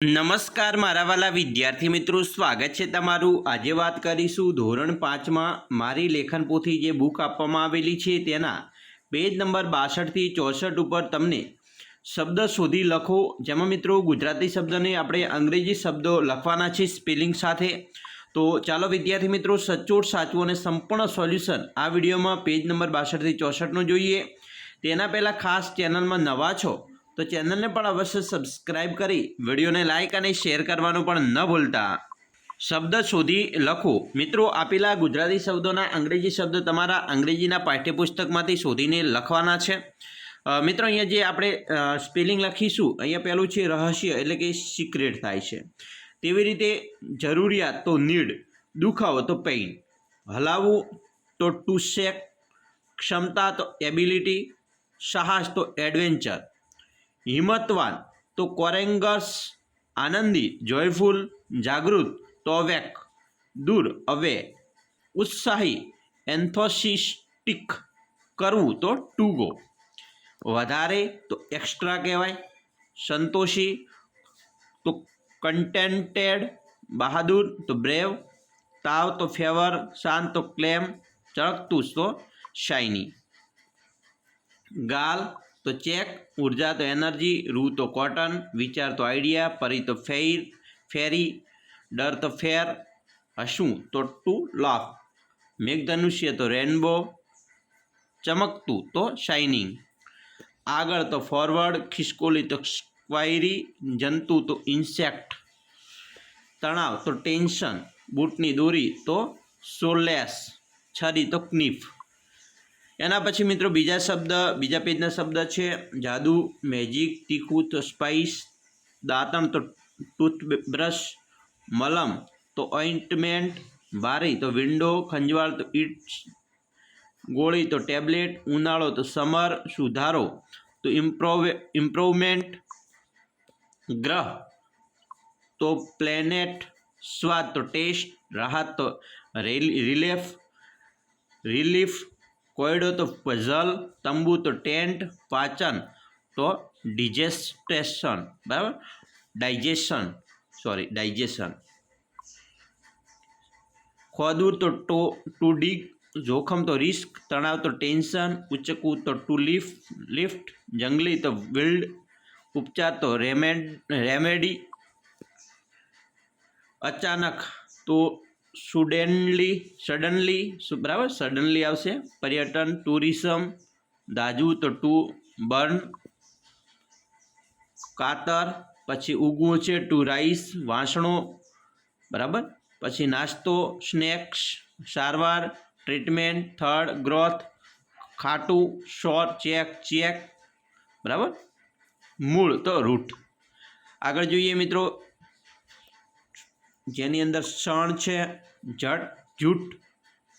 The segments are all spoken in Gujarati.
નમસ્કાર મારા વાલા વિદ્યાર્થી મિત્રો, સ્વાગત છે તમારું. આજે વાત કરીશું ધોરણ પાંચમાં મારી લેખન પોથી જે બુક આપવામાં આવેલી છે તેના. પેજ નંબર બાસઠથી ચોસઠ ઉપર તમને શબ્દ શોધી લખો. જેમાં મિત્રો ગુજરાતી શબ્દને આપણે અંગ્રેજી શબ્દો લખવાના છે સ્પેલિંગ સાથે. તો ચાલો વિદ્યાર્થી મિત્રો, સચોટ, સાચું અને સંપૂર્ણ સોલ્યુશન આ વિડીયોમાં પેજ નંબર બાસઠથી ચોસઠનું જોઈએ. તેના પહેલાં ખાસ ચેનલમાં નવા છો તો ચેનલને પણ અવશ્ય સબસ્ક્રાઇબ કરી, વિડીયોને લાઇક અને શેર કરવાનું પણ ન ભૂલતા. શબ્દ શોધી લખો. મિત્રો, આપેલા ગુજરાતી શબ્દોના અંગ્રેજી શબ્દ તમારા અંગ્રેજીના પાઠ્યપુસ્તકમાંથી શોધીને લખવાના છે. મિત્રો, અહીંયા જે આપણે સ્પેલિંગ લખીશું, અહીંયા પહેલું છે રહસ્ય, એટલે કે સિક્રેટ થાય છે. તેવી રીતે જરૂરિયાત તો નીડ દુખાવો તો પેઇન હલાવવું તો ટુ શેક, ક્ષમતા તો એબિલિટી સાહસ તો એડવેન્ચર હિંમતવાન. તો કોરેંગસ આનંદી, જોયફુલ, જાગૃત, તો અવેક. દૂર, અવે. ઉત્સાહી, એન્થોસિસ્ટિક કરવું તો ટુ વધારે તો એક્સ્ટ્રા કહેવાય. સંતોષી તો કન્ટેન્ટેડ બહાદુર તો બ્રેવ તાવ તો ફેવર શાંત તો ક્લેમ ચળકતું તો શાઇની ગાલ તો ચેક, ઊર્જા તો એનર્જી, રૂ તો કોટન, વિચાર તો આઈડિયા, પરી તો ફેર, ફેરી, ડર તો ફેર હશું તો ટુ લાફ મેઘધનુષ્ય તો રેનબો, ચમકતું તો શાઇનિંગ. આગળ તો ફોરવર્ડ, ખિસકોલી તો સ્ક્વાયરી જંતુ તો ઇન્સેક્ટ. તણાવ તો ટેન્શન. બૂટની દોરી તો સોલેસ. છરી તો ક્નીફ. એના પછી મિત્રો બીજા શબ્દ બીજા પેજના શબ્દ છે જાદુ મેજિક તીખું તો સ્પાઇસ દાંતણ તો ટૂથબ્રશ મલમ તો ઓઇન્ટમેન્ટ ભારી તો વિન્ડો ખંજવાળ તો ઇટ્સ ગોળી તો ટેબ્લેટ ઉનાળો તો સમર સુધારો તો ઇમ્પ્રોવ ઇમ્પ્રુવમેન્ટ ગ્રહ તો પ્લેનેટ સ્વાદ તો ટેસ્ટ રાહત તો રિલેફ રિલીફ કોયડો તો પઝલ તંબુ તો ટેન્ટ, પાચન તો ડિજેસ્ટેશન, બરાબર? Digestion, sorry, digestion. ખોદવું તો ટો, ટુ ડીગ, જોખમ તો રિસ્ક, તણાવ તો ટેન્શન, ઉચકવું તો ટુ લિફ્ટ લિફ્ટ, જંગલી તો વિલ્ડ, ઉપચાર તો રેમેડ, રેમેડી, અચાનક તો સુડેનલી સડનલી શું બરાબર? સડનલી આવશે. પર્યટન ટુરિઝમ દાજુ તો ટુ બર્ન, કાતર, પછી ઉગવું છે ટુ રાઈસ વાસણો, બરાબર? પછી નાસ્તો સ્નેક્સ સારવાર ટ્રીટમેન્ટ થર્ડ ગ્રોથ ખાટું શોર ચેક ચેક બરાબર? મૂળ, તો રૂટ આગળ જોઈએ મિત્રો જેની અંદર શણ છે, જટ, જૂટ,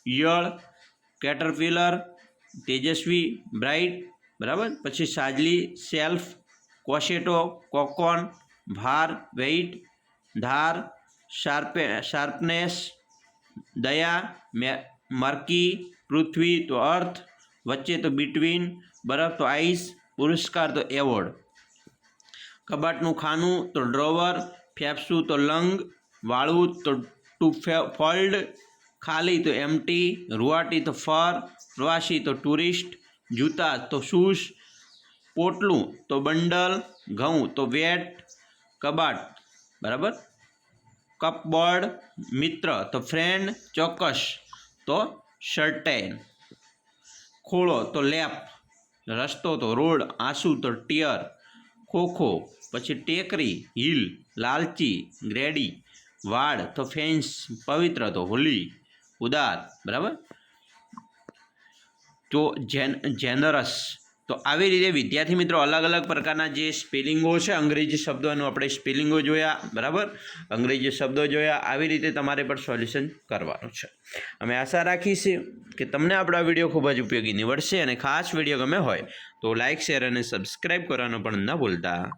યળ કેટરપિલર તેજસ્વી બ્રાઇટ બરાબર? પછી સાજલી સેલ્ફ કોશેટો, કોકોન, ભાર વેઇટ ધાર શાર્પે શાર્પનેસ દયા મર્કી પૃથ્વી, તો અર્થ, વચ્ચે તો બિટવીન બરફ તો આઈસ પુરસ્કાર તો એવોર્ડ કબાટનું ખાનું તો ડ્રોવર ફેફસું તો લંગ વાળવું તો ટુ ફોલ્ડ ખાલી તો એમટી રૂવાટી તો ફર પ્રવાસી તો ટુરિસ્ટ જૂતા તો શૂઝ પોટલું તો બંડલ, ઘઉં તો વેટ, કબાટ, બરાબર? કપબોર્ડ, મિત્ર તો ફ્રેન્ડ ચોક્કસ તો શર્ટેન ખોળો તો લેપ, રસ્તો તો રોડ, આંસુ તો ટિયર, ખોખો, પછી ટેકરી, હિલ, લાલચી ગ્રેડી વાડ તો ફેન્સ, પવિત્ર તો હોલી, ઉદાર, બરાબર? તો જેન, જેનરસ, તો આવી રીતે વિદ્યાર્થી મિત્રો અલગ અલગ પ્રકારના જે સ્પેલિંગો છે, અંગ્રેજી શબ્દોનું આપણે સ્પેલિંગો જોયા, બરાબર? અંગ્રેજી શબ્દો જોયા, આવી રીતે તમારે પણ સોલ્યુશન કરવાનું છે. અમે આશા રાખીશું કે તમને આપણો વીડિયો ખૂબ જ ઉપયોગી નીવડશે અને ખાસ વીડિયો ગમે હોય તો લાઇક શેર અને સબસ્ક્રાઈબ કરવાનું પણ ન ભૂલતા.